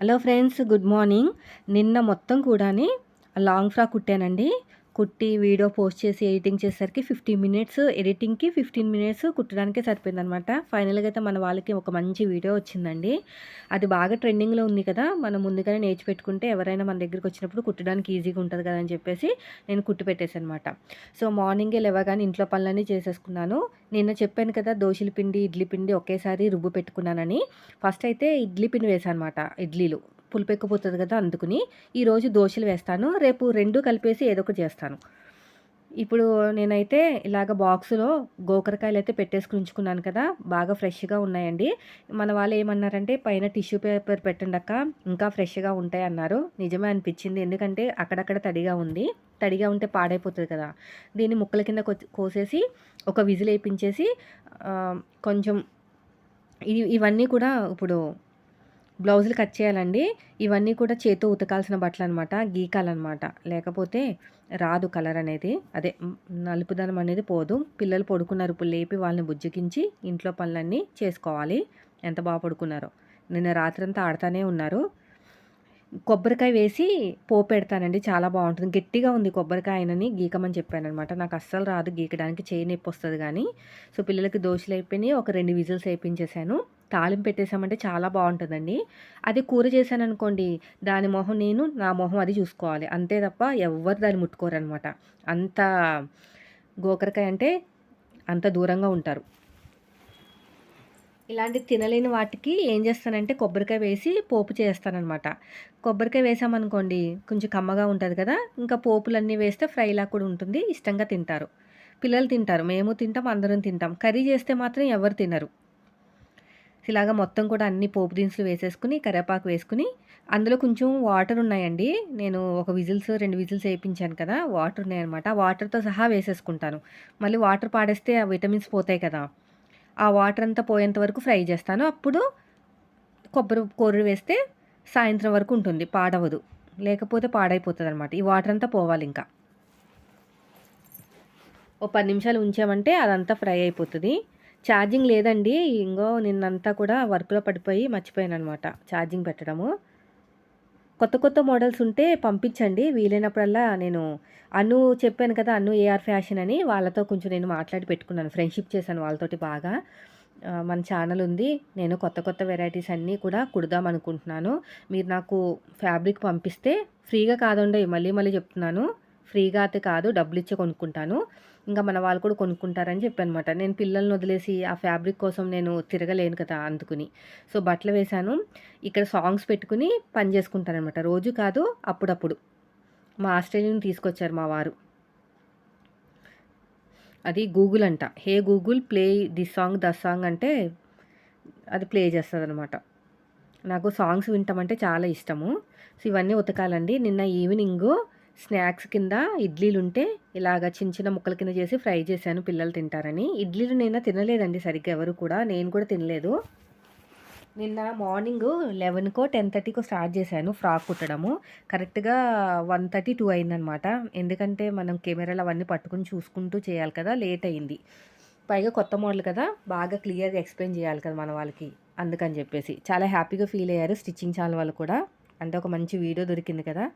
Hello friends good morning. నిన్న మొత్తం కూడాని లాంగ్ ఫ్రాక్ కుట్టానండి. కుట్టి వీడియో పోస్ట్ చేసి ఎడిటింగ్ చేసేసరికి ఫిఫ్టీన్ మినిట్స్ ఎడిటింగ్కి ఫిఫ్టీన్ మినిట్స్ కుట్టడానికే సరిపోయిందనమాట ఫైనల్గా అయితే మన వాళ్ళకి ఒక మంచి వీడియో వచ్చిందండి. అది బాగా ట్రెండింగ్లో ఉంది కదా మనం ముందుగానే నేర్చి పెట్టుకుంటే ఎవరైనా మన దగ్గరికి వచ్చినప్పుడు కుట్టడానికి ఈజీగా ఉంటుంది కదా అని చెప్పేసి నేను కుట్టి పెట్టేసాను అనమాట సో మార్నింగే లేవగానే ఇంట్లో పనులన్నీ చేసేసుకున్నాను. నిన్న చెప్పాను కదా దోశల పిండి ఇడ్లీ పిండి ఒకేసారి రుబ్బు పెట్టుకున్నానని. ఫస్ట్ అయితే ఇడ్లీ పిండి వేసాను అనమాట ఇడ్లీలు. పులిపెక్కిపోతుంది కదా అందుకుని ఈరోజు దోశలు వేస్తాను. రేపు రెండు కలిపేసి ఏదో ఒకటి చేస్తాను. ఇప్పుడు నేనైతే ఇలాగ బాక్సులో గోకరకాయలు అయితే పెట్టేసుకుని ఉంచుకున్నాను కదా బాగా ఫ్రెష్గా ఉన్నాయండి. మన వాళ్ళు ఏమన్నారంటే పైన టిష్యూ పేపర్ పెట్టండక్క ఇంకా ఫ్రెష్గా ఉంటాయి అన్నారు. నిజమే అనిపించింది ఎందుకంటే అక్కడక్కడ తడిగా ఉంది. తడిగా ఉంటే పాడైపోతుంది కదా. దీన్ని ముక్కల కింద కోసేసి ఒక విజిల్ వేయించేసి కొంచెం ఇవన్నీ కూడా ఇప్పుడు బ్లౌజులు కట్ చేయాలండి. ఇవన్నీ కూడా చేతో ఉతకాల్సిన బట్టలు అనమాట గీకాలన్నమాట లేకపోతే రాదు కలర్ అనేది. అదే నలుపుదనం అనేది పోదు. పిల్లలు పడుకున్నారు ఇప్పుడు లేపి వాళ్ళని బుజ్జగించి ఇంట్లో పనులన్నీ చేసుకోవాలి. ఎంత బాగా పడుకున్నారో. నిన్న రాత్రంతా ఆడుతూనే ఉన్నారు. కొబ్బరికాయ వేసి పోపు పెడతానండి. చాలా బాగుంటుంది. గట్టిగా ఉంది కొబ్బరికాయ అయినని గీకమని చెప్పానమాట నాకు అస్సలు రాదు గీకడానికి. చేయి నొప్పి వస్తుంది కానీ. సో పిల్లలకి దోశలు అయిపోయినాయి. ఒక రెండు విజిల్స్ వేయించేసాను తాలింపు పెట్టేసామంటే చాలా బాగుంటుందండి. అది కూర చేశాను అనుకోండి దాని మొహం నేను నా మొహం అది చూసుకోవాలి. అంతే తప్ప ఎవరు దాన్ని ముట్టుకోరనమాట అంత గోకరకాయ అంటే అంత దూరంగా ఉంటారు. ఇలాంటి తినలేని వాటికి ఏం చేస్తానంటే కొబ్బరికాయ వేసి పోపు చేస్తానమాట కొబ్బరికాయ వేసామనుకోండి కొంచెం కమ్మగా ఉంటుంది కదా ఇంకా పోపులన్నీ వేస్తే ఫ్రైలా కూడా ఉంటుంది ఇష్టంగా తింటారు. పిల్లలు తింటారు మేము తింటాం అందరం తింటాం. కర్రీ చేస్తే మాత్రం ఎవరు తినరు. ఇలాగ మొత్తం కూడా అన్ని పోపు దినుసులు వేసేసుకుని కరివేపాకు వేసుకుని అందులో కొంచెం వాటర్ ఉన్నాయండి. నేను ఒక విజిల్స్ రెండు విజిల్స్ వేయించాను కదా వాటర్ ఉన్నాయన్నమాట. వాటర్తో సహా వేసేసుకుంటాను. మళ్ళీ వాటర్ పాడేస్తే ఆ విటమిన్స్ పోతాయి కదా. ఆ వాటర్ అంతా పోయేంత వరకు ఫ్రై చేస్తాను. అప్పుడు కొబ్బరి కూర వేస్తే సాయంత్రం వరకు ఉంటుంది పాడవదు. లేకపోతే పాడైపోతుంది అనమాట ఈ వాటర్ అంతా పోవాలి ఇంకా. ఓ పది నిమిషాలు ఉంచామంటే అదంతా ఫ్రై అయిపోతుంది. ఛార్జింగ్ లేదండి. ఇంకో నిన్నంతా కూడా వర్క్లో పడిపోయి మర్చిపోయాను అనమాట ఛార్జింగ్ పెట్టడము. కొత్త కొత్త మోడల్స్ ఉంటే పంపించండి. వీలైనప్పుడల్లా నేను అను చెప్పాను కదా అన్ను ఏఆర్ ఫ్యాషన్ అని. వాళ్ళతో కొంచెం నేను మాట్లాడి పెట్టుకున్నాను. ఫ్రెండ్షిప్ చేశాను వాళ్ళతోటి బాగా. మన ఛానల్ ఉంది. నేను కొత్త కొత్త వెరైటీస్ అన్నీ కూడా కుడదాం అనుకుంటున్నాను. మీరు నాకు ఫ్యాబ్రిక్ పంపిస్తే ఫ్రీగా కాదండి మళ్ళీ మళ్ళీ చెప్తున్నాను. ఫ్రీగా అయితే కాదు డబ్బులు ఇచ్చి కొనుక్కుంటాను. ఇంకా మన వాళ్ళు కూడా కొనుక్కుంటారని చెప్పనమాట. నేను పిల్లల్ని వదిలేసి ఆ ఫ్యాబ్రిక్ కోసం నేను తిరగలేను కదా అందుకుని. సో బట్టలు వేశాను. ఇక్కడ సాంగ్స్ పెట్టుకుని పని చేసుకుంటానమాట రోజు కాదు అప్పుడప్పుడు. మా ఆస్ట్రేలియన్ తీసుకొచ్చారు మా వారు. అది గూగుల్ అంట. Hey Google play the song the song అంటే అది ప్లే చేస్తుంది అనమాట నాకు సాంగ్స్ వింటామంటే చాలా ఇష్టము. సో ఇవన్నీ ఉతకాలండి. నిన్న ఈవినింగ్ స్నాక్స్ కింద ఇడ్లీలు ఉంటే ఇలాగ చిన్న చిన్న ముక్కల కింద చేసి ఫ్రై చేశాను పిల్లలు తింటారని. ఇడ్లీలు నేను తినలేదండి సరిగ్గా ఎవరు కూడా. నేను కూడా తినలేదు. నిన్న మార్నింగ్ లెవెన్కో టెన్ థర్టీకో స్టార్ట్ చేశాను ఫ్రాక్ కుట్టడము. కరెక్ట్గా వన్ థర్టీ టూ అయిందనమాట. ఎందుకంటే మనం కెమెరాలు అవన్నీ పట్టుకుని చూసుకుంటూ చేయాలి కదా లేట్ అయింది. పైగా కొత్త మోడల్ కదా బాగా క్లియర్గా ఎక్స్ప్లెయిన్ చేయాలి కదా మన వాళ్ళకి అందుకని చెప్పేసి. చాలా హ్యాపీగా ఫీల్ అయ్యారు స్టిచ్చింగ్ ఛానల్ వాళ్ళు కూడా. అంటే ఒక మంచి వీడియో దొరికింది కదా.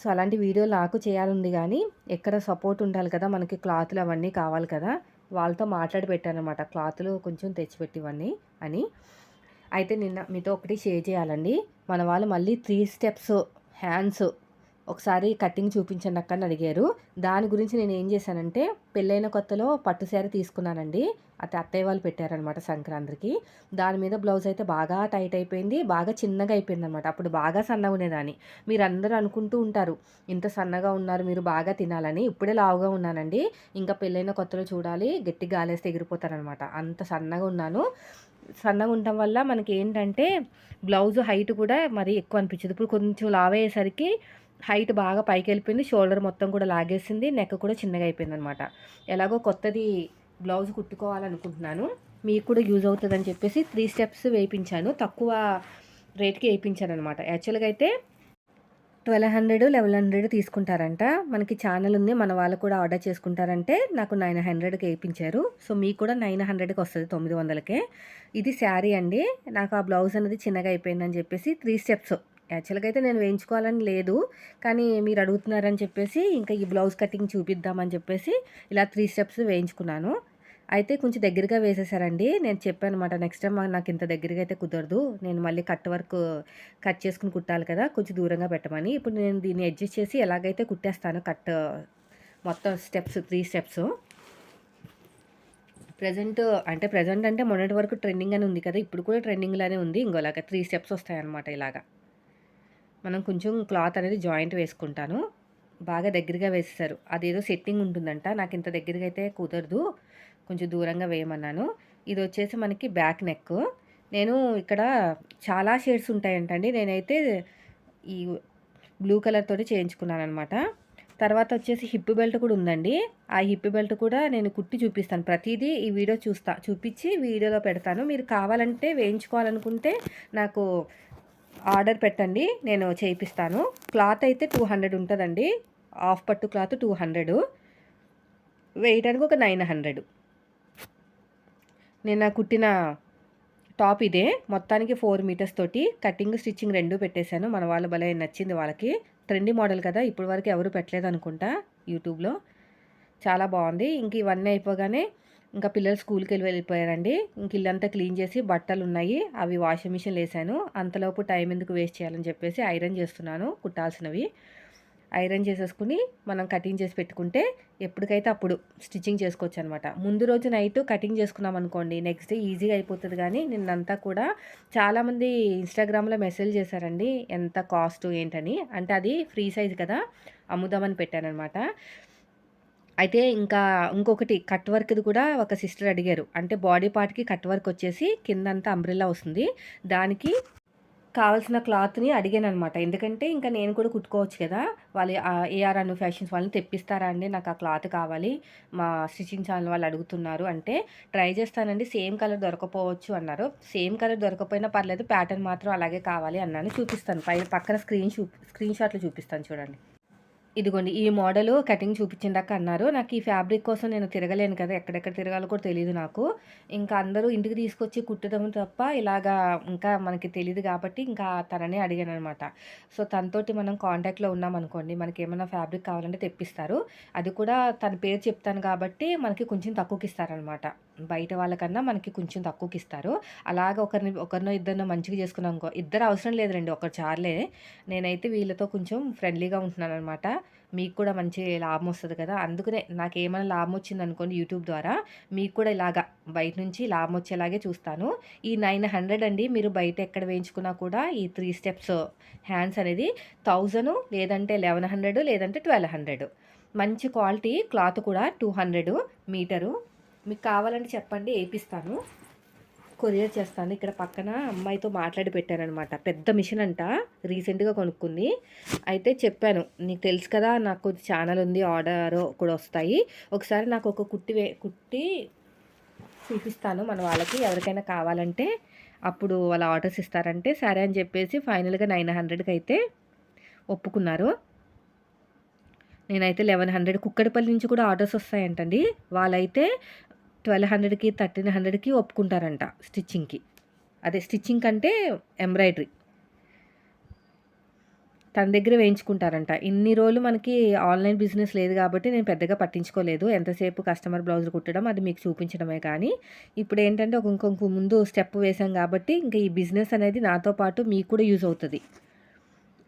సో అలాంటి వీడియో నాకు చేయాలంది కానీ ఎక్కడ సపోర్ట్ ఉండాలి కదా మనకి క్లాతులు అవన్నీ కావాలి కదా వాళ్ళతో మాట్లాడి పెట్టానమాట. క్లాతులు కొంచెం తెచ్చిపెట్టివన్నీ అని. అయితే నిన్న మీతో ఒకటి షేర్ చేయాలండి. మన వాళ్ళు మళ్ళీ త్రీ స్టెప్స్ హ్యాండ్స్ ఒకసారి కటింగ్ చూపించండి అక్క అని అడిగారు. దాని గురించి నేను ఏం చేశానంటే పెళ్ళైన కొత్తలో పట్టు శారీ తీసుకున్నానండి. అయితే అత్తయ్య వాళ్ళు పెట్టారనమాట సంక్రాంతికి. దాని మీద బ్లౌజ్ అయితే బాగా టైట్ అయిపోయింది బాగా చిన్నగా అయిపోయింది అనమాట అప్పుడు బాగా సన్నగా ఉండేదాన్ని. మీరు అందరూ అనుకుంటూ ఉంటారు ఇంత సన్నగా ఉన్నారు మీరు బాగా తినాలని. ఇప్పుడే లావుగా ఉన్నానండి. ఇంకా పెళ్ళైన కొత్తలో చూడాలి గట్టి గాలేస్తే ఎగిరిపోతారనమాట అంత సన్నగా ఉన్నాను. సన్నగా ఉండటం వల్ల మనకి ఏంటంటే బ్లౌజ్ హైట్ కూడా మరీ ఎక్కువ అనిపించదు. ఇప్పుడు కొంచెం లావ్ అయ్యేసరికి హైట్ బాగా పైకి వెళ్ళిపోయింది షోల్డర్ మొత్తం కూడా లాగేసింది. నెక్ కూడా చిన్నగా అయిపోయింది అనమాట ఎలాగో కొత్తది బ్లౌజ్ కుట్టుకోవాలనుకుంటున్నాను. మీకు కూడా యూజ్ అవుతుందని చెప్పేసి త్రీ స్టెప్స్ వేయించాను. తక్కువ రేట్కి వేయించాను అనమాట యాక్చువల్గా అయితే ట్వెల్వ్ హండ్రెడ్ లెవెన్ హండ్రెడ్ తీసుకుంటారంట. మనకి ఛానల్ ఉంది. మన వాళ్ళు కూడా ఆర్డర్ చేసుకుంటారంటే నాకు నైన్ హండ్రెడ్కి వేయించారు. సో మీకు కూడా నైన్ హండ్రెడ్కి వస్తుంది తొమ్మిది వందలకే. ఇది శారీ అండి. నాకు ఆ బ్లౌజ్ అనేది చిన్నగా అయిపోయిందని చెప్పేసి త్రీ స్టెప్స్ యాక్చువల్గా అయితే నేను వేయించుకోవాలని లేదు. కానీ మీరు అడుగుతున్నారని చెప్పేసి ఇంకా ఈ బ్లౌజ్ కటింగ్ చూపిద్దామని చెప్పేసి ఇలా త్రీ స్టెప్స్ వేయించుకున్నాను. అయితే కొంచెం దగ్గరగా వేసేసారండి. నేను చెప్పాను అనమాట నెక్స్ట్ టైం నాకు ఇంత దగ్గరగా అయితే కుదరదు. నేను మళ్ళీ కట్ వర్క్ కట్ చేసుకుని కుట్టాలి కదా కొంచెం దూరంగా పెట్టమని. ఇప్పుడు నేను దీన్ని అడ్జస్ట్ చేసి ఎలాగైతే కుట్టేస్తాను కట్ మొత్తం స్టెప్స్ త్రీ స్టెప్స్. ప్రజెంట్ అంటే ప్రజెంట్ అంటే మొన్నటి వరకు ట్రెండింగ్ అని ఉంది కదా ఇప్పుడు కూడా ట్రెండింగ్లోనే ఉంది. ఇంకోలాగా త్రీ స్టెప్స్ వస్తాయన్నమాట ఇలాగా. మనం కొంచెం క్లాత్ అనేది జాయింట్ వేసుకుంటాను. బాగా దగ్గరగా వేసేసారు అదేదో సెట్టింగ్ ఉంటుందంట. నాకు ఇంత దగ్గరగా అయితే కుదరదు. కొంచెం దూరంగా వేయమన్నాను. ఇది వచ్చేసి మనకి బ్యాక్ నెక్. నేను ఇక్కడ చాలా షేడ్స్ ఉంటాయంటండి. నేనైతే ఈ బ్లూ కలర్ తోటి చేయించుకున్నాను అనమాట తర్వాత వచ్చేసి హిప్ బెల్ట్ కూడా ఉందండి. ఆ హిప్ బెల్ట్ కూడా నేను కుట్టి చూపిస్తాను. ప్రతిదీ ఈ వీడియో చూస్తా చూపించి వీడియోలో పెడతాను. మీరు కావాలంటే వేయించుకోవాలనుకుంటే నాకు ఆర్డర్ పెట్టండి నేను చేయిస్తాను క్లాత్ అయితే టూ హండ్రెడ్ ఉంటుందండి. హాఫ్ పట్టు క్లాత్ టూ హండ్రెడ్. వేయడానికి ఒక నైన్ హండ్రెడ్. నేను కుట్టిన టాప్ ఇదే. మొత్తానికి ఫోర్ మీటర్స్ తోటి కటింగ్ స్టిచ్చింగ్ రెండు పెట్టేశాను. మన వాళ్ళు భలే నచ్చింది వాళ్ళకి. ట్రెండీ మోడల్ కదా ఇప్పటి వరకు ఎవరు పెట్టలేదు అనుకుంటా యూట్యూబ్లో. చాలా బాగుంది. ఇంక ఇవన్నీ అయిపోగానే ఇంకా పిల్లలు స్కూల్కి వెళ్ళి వెళ్ళిపోయారండి. ఇంక ఇల్లంతా క్లీన్ చేసి బట్టలు ఉన్నాయి అవి వాషింగ్ మిషన్ వేసాను. అంతలోపు టైం ఎందుకు వేస్ట్ చేయాలని చెప్పేసి ఐరన్ చేస్తున్నాను కుట్టాల్సినవి. ఐరన్ చేసేసుకుని మనం కటింగ్ చేసి పెట్టుకుంటే ఎప్పటికైతే అప్పుడు స్టిచ్చింగ్ చేసుకోవచ్చు అనమాట ముందు రోజు నైట్ కటింగ్ చేసుకున్నాం అనుకోండి నెక్స్ట్ డే ఈజీగా అయిపోతుంది కానీ నిన్నంతా కూడా చాలామంది ఇన్స్టాగ్రామ్లో మెసేజ్ చేశారండి ఎంత కాస్ట్ ఏంటని. అంటే అది ఫ్రీ సైజ్ కదా అమ్ముదామని పెట్టానమాట అయితే ఇంకా ఇంకొకటి కట్ వర్క్ది కూడా ఒక సిస్టర్ అడిగారు. అంటే బాడీ పార్ట్కి కట్ వర్క్ వచ్చేసి కిందంతా అంబ్రిల్లా వస్తుంది. దానికి కావాల్సిన క్లాత్ని అడిగాను అనమాట ఎందుకంటే ఇంకా నేను కూడా కుట్టుకోవచ్చు కదా వాళ్ళు ఏఆర్ అను ఫ్యాషన్స్ వాళ్ళని తెప్పిస్తారా అండి? నాకు ఆ క్లాత్ కావాలి. మా స్టిచింగ్ ఛానల్ వాళ్ళు అడుగుతున్నారు అంటే ట్రై చేస్తానండి. సేమ్ కలర్ దొరకపోవచ్చు అన్నారు. సేమ్ కలర్ దొరకపోయినా పర్లేదు ప్యాటర్న్ మాత్రం అలాగే కావాలి అన్నాను. చూపిస్తాను. పై పక్కన స్క్రీన్ షూ స్క్రీన్ షాట్లు చూపిస్తాను చూడండి. ఇదిగోండి ఈ మోడల్ కటింగ్ చూపించిందాక అన్నారు. నాకు ఈ ఫ్యాబ్రిక్ కోసం నేను తిరగలేను కదా ఎక్కడెక్కడ తిరగాలో కూడా తెలియదు నాకు. ఇంకా అందరూ ఇంటికి తీసుకొచ్చి కుట్టడం తప్ప ఇలాగా ఇంకా మనకి తెలియదు కాబట్టి ఇంకా తననే అడిగాను అనమాట సో తనతోటి మనం కాంటాక్ట్లో ఉన్నాం అనుకోండి మనకి ఏమైనా ఫ్యాబ్రిక్ కావాలంటే తెప్పిస్తారు. అది కూడా తన పేరు చెప్తాను కాబట్టి మనకి కొంచెం తక్కువకి ఇస్తారనమాట బయట వాళ్ళకన్నా మనకి కొంచెం తక్కువకి ఇస్తారు. అలాగ ఒకరిని ఒకరినో ఇద్దరినో మంచిగా చేసుకున్నాం ఇద్దరు అవసరం లేదు రండి ఒకరు చార్లే. నేనైతే వీళ్ళతో కొంచెం ఫ్రెండ్లీగా ఉంటున్నాను అనమాట మీకు కూడా మంచి లాభం వస్తుంది కదా. అందుకనే నాకు ఏమైనా లాభం వచ్చింది అనుకోండి యూట్యూబ్ ద్వారా మీకు కూడా ఇలాగా బయట నుంచి లాభం వచ్చేలాగే చూస్తాను. ఈ నైన్ హండ్రెడ్ అండి మీరు బయట ఎక్కడ వేయించుకున్నా కూడా ఈ త్రీ స్టెప్స్ హ్యాండ్స్ అనేది థౌజండ్ లేదంటే లెవెన్ హండ్రెడ్ లేదంటే ట్వెల్వ్ హండ్రెడ్. మంచి క్వాలిటీ క్లాత్ కూడా టూ హండ్రెడ్ మీటరు. మీకు కావాలంటే చెప్పండి వేపిస్తాను. కొరియర్ చేస్తాను. ఇక్కడ పక్కన అమ్మాయితో మాట్లాడి పెట్టానమాట పెద్ద మిషన్ అంట రీసెంట్గా కొనుక్కుంది. అయితే చెప్పాను నీకు తెలుసు కదా నాకు ఛానల్ ఉంది ఆర్డర్ కూడా వస్తాయి. ఒకసారి నాకు ఒక కుట్టి వే కుట్టి చూపిస్తాను మన వాళ్ళకి. ఎవరికైనా కావాలంటే అప్పుడు వాళ్ళ ఆర్డర్స్ ఇస్తారంటే సరే అని చెప్పేసి ఫైనల్గా నైన్ హండ్రెడ్కి అయితే ఒప్పుకున్నారు. నేనైతే లెవెన్ హండ్రెడ్ కుక్కడిపల్లి నుంచి కూడా ఆర్డర్స్ వస్తాయంటండి. వాళ్ళైతే ట్వెల్వ్ హండ్రెడ్కి థర్టీన్ హండ్రెడ్కి ఒప్పుకుంటారంట స్టిచ్చింగ్కి. అదే స్టిచ్చింగ్ కంటే ఎంబ్రాయిడరీ. తన దగ్గర వేయించుకుంటారంట. ఇన్ని రోజులు మనకి ఆన్లైన్ బిజినెస్ లేదు కాబట్టి నేను పెద్దగా పట్టించుకోలేదు. ఎంతసేపు కస్టమర్ బ్లౌజ్ కుట్టడం అది మీకు చూపించడమే కానీ ఇప్పుడు ఏంటంటే ఒక ఇంకొక ముందు స్టెప్ వేసాం కాబట్టి ఇంకా ఈ బిజినెస్ అనేది నాతో పాటు మీకు కూడా యూజ్ అవుతుంది.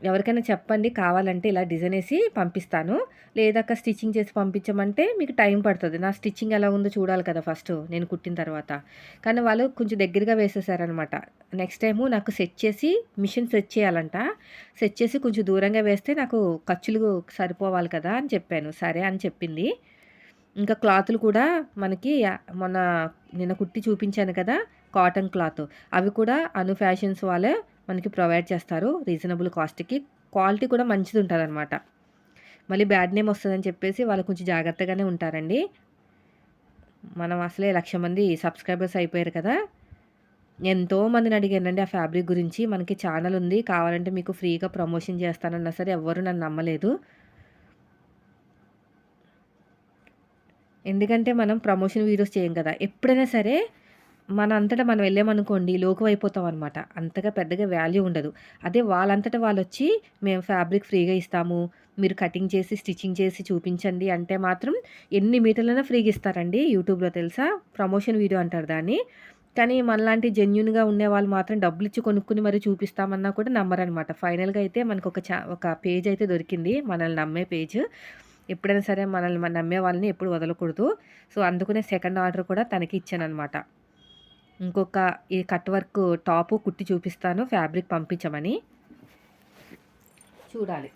ఎవరికైనా చెప్పండి కావాలంటే ఇలా డిజైన్ వేసి పంపిస్తాను. లేదాక స్టిచ్చింగ్ చేసి పంపించమంటే మీకు టైం పడుతుంది. నా స్టిచ్చింగ్ ఎలా ఉందో చూడాలి కదా ఫస్ట్ నేను కుట్టిన తర్వాత. కానీ వాళ్ళు కొంచెం దగ్గరగా వేసేసారనమాట నెక్స్ట్ టైము నాకు సెట్ చేసి మిషన్ సెట్ చేయాలంట. సెట్ చేసి కొంచెం దూరంగా వేస్తే నాకు ఖర్చులు సరిపోవాలి కదా అని చెప్పాను. సరే అని చెప్పింది. ఇంకా క్లాతులు కూడా మనకి మొన్న నిన్న కుట్టి చూపించాను కదా కాటన్ క్లాత్. అవి కూడా అను ఫ్యాషన్స్ వాళ్ళే మనకి ప్రొవైడ్ చేస్తారు రీజనబుల్ కాస్ట్కి క్వాలిటీ కూడా మంచిది ఉంటుందన్నమాట మళ్ళీ బ్యాడ్ నేమ్ వస్తుందని చెప్పేసి వాళ్ళు కొంచెం జాగ్రత్తగానే ఉంటారండి మనం అసలే లక్ష మంది సబ్స్క్రైబర్స్ అయిపోయారు కదా ఎంతో మందిని అడిగానండి ఆ ఫ్యాబ్రిక్ గురించి. మనకి ఛానల్ ఉంది. కావాలంటే మీకు ఫ్రీగా ప్రమోషన్ చేస్తానన్నా సరే ఎవ్వరు నన్ను నమ్మలేదు. ఎందుకంటే మనం ప్రమోషన్ వీడియోస్ చేయం కదా! ఎప్పుడైనా సరే మన అంతట మనం వెళ్ళామనుకోండి లోకు అయిపోతాం అనమాట అంతగా పెద్దగా వాల్యూ ఉండదు. అదే వాళ్ళంతటా వాళ్ళు వచ్చి మేము ఫ్యాబ్రిక్ ఫ్రీగా ఇస్తాము. మీరు కటింగ్ చేసి, స్టిచ్చింగ్ చేసి చూపించండి అంటే మాత్రం ఎన్ని మీటర్లైనా ఫ్రీగా ఇస్తారండి యూట్యూబ్‌లో తెలుసా? ప్రమోషన్ వీడియో అంటారు దాన్ని. కానీ మనలాంటి జెన్యున్గా ఉండే వాళ్ళు మాత్రం డబ్బులు ఇచ్చి కొనుక్కుని మరి చూపిస్తామన్నా కూడా నమ్మరనమాట. ఫైనల్‌గా అయితే మనకు ఒక చా ఒక పేజ్ అయితే దొరికింది. మనల్ని నమ్మే పేజ్. ఎప్పుడైనా సరే మనల్ని నమ్మే వాళ్ళని ఎప్పుడు వదలకూడదు. సో, అందుకనే సెకండ్ ఆర్డర్ కూడా తనకి ఇచ్చాననమాట. ఇంకొక ఈ కట్ వర్క్ టాపు కుట్టి చూపిస్తాను ఫ్యాబ్రిక్ పంపించమని. చూడాలి.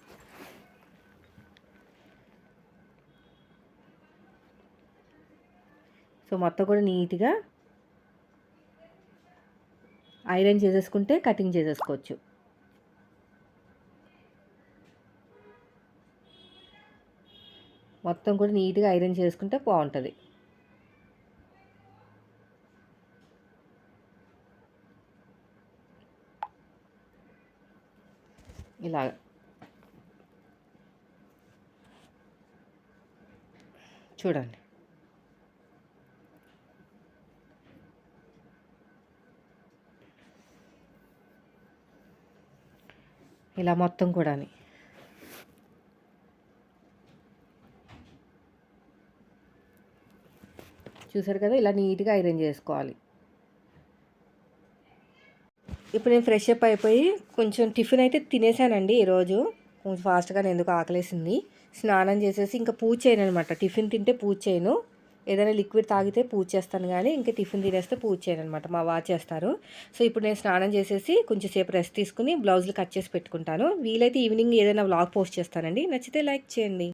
సో, మొత్తం కూడా నీట్‌గా ఐరన్ చేసేసుకుంటే కటింగ్ చేసేసుకోవచ్చు. మొత్తం కూడా నీట్‌గా ఐరన్ చేసుకుంటే బాగుంటుంది ఇలా చూడండి. ఇలా మొత్తం కూడా చూసారు కదా! ఇలా నీట్‌గా ఐరన్ చేసుకోవాలి. ఇప్పుడు నేను ఫ్రెష్ అప్ అయిపోయి కొంచెం టిఫిన్ అయితే తినేసానండి ఈరోజు. కొంచెం ఫాస్ట్గా నేను ఎందుకో ఆకలేసింది. స్నానం చేసేసి ఇంకా పూజ చేయను అనమాట టిఫిన్ తింటే పూజ చేయను. ఏదైనా లిక్విడ్ తాగితే పూజ చేస్తాను కానీ ఇంకా టిఫిన్ తినేస్తే పూజ చేయననమాట. మా వారు చేస్తారు. సో, ఇప్పుడు నేను స్నానం చేసేసి కొంచెం సేపు రెస్ట్ తీసుకొని బ్లౌజులు కట్ చేసి పెట్టుకుంటాను. వీలైతే ఈవినింగ్ ఏదైనా వ్లాగ్ పోస్ట్ చేస్తానండి. నచ్చితే లైక్ చేయండి.